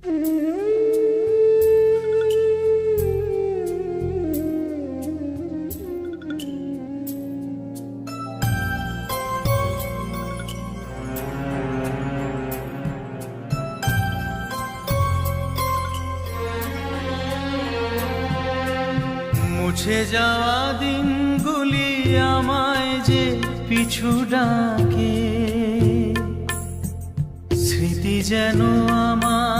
মুছে যাওয়া দিনগুলি আমায় যে পিছু ডাকে স্মৃতি যেন আমার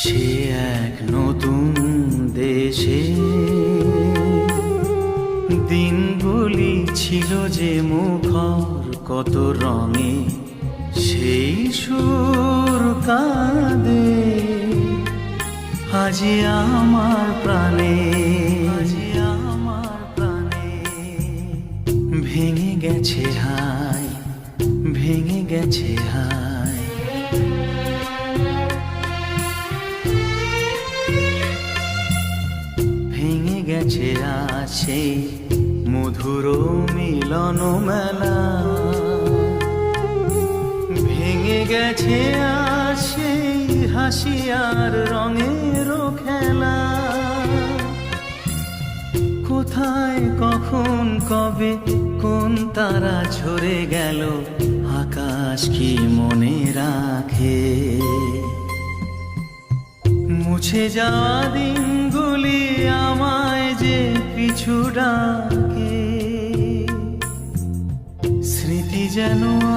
সে এক নতুন দেশে। দিনগুলি ছিল যে মুখর, কত রঙে সেই সুর কাঁদে। আজি আমার প্রাণে, আজি আমার প্রাণে ভেঙে গেছে হাই ভেঙে গেছে হায়। আছে। মধুর মিলন মেলা। ভেঙে গেছে আছে হাসি আর রঙের খেলা। কোথায়, কখন, কবে, কোন তারা ঝরে গেল, আকাশ কি মনে রাখে? মুছে যাওয়া দিনগুলি আমায় যে পিছু ডাকে। স্মৃতি আমার